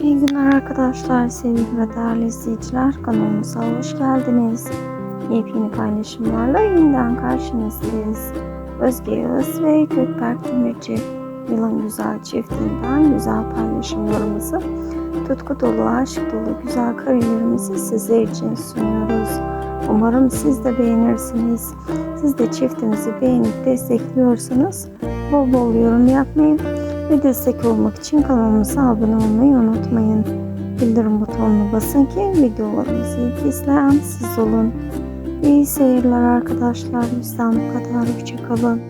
İyi günler arkadaşlar, sevgili ve değerli izleyiciler. Kanalımıza hoş geldiniz. Yepyeni paylaşımlarla yeniden karşınızdayız. Özge Yağız ve Gökberk Demirci yılın güzel çiftinden güzel paylaşımlarımızı, tutku dolu, aşk dolu güzel karelerimizi sizler için sunuyoruz. Umarım siz de beğenirsiniz. Siz de çiftimizi beğenip destekliyorsanız bol bol yorum yapmayı ve destek olmak için kanalımıza abone olmayı unutmayın. Bildirim butonuna basın ki videolarımızı ilk izleyen siz olun. İyi seyirler arkadaşlar. Bizden bu kadar. Hoşçakalın.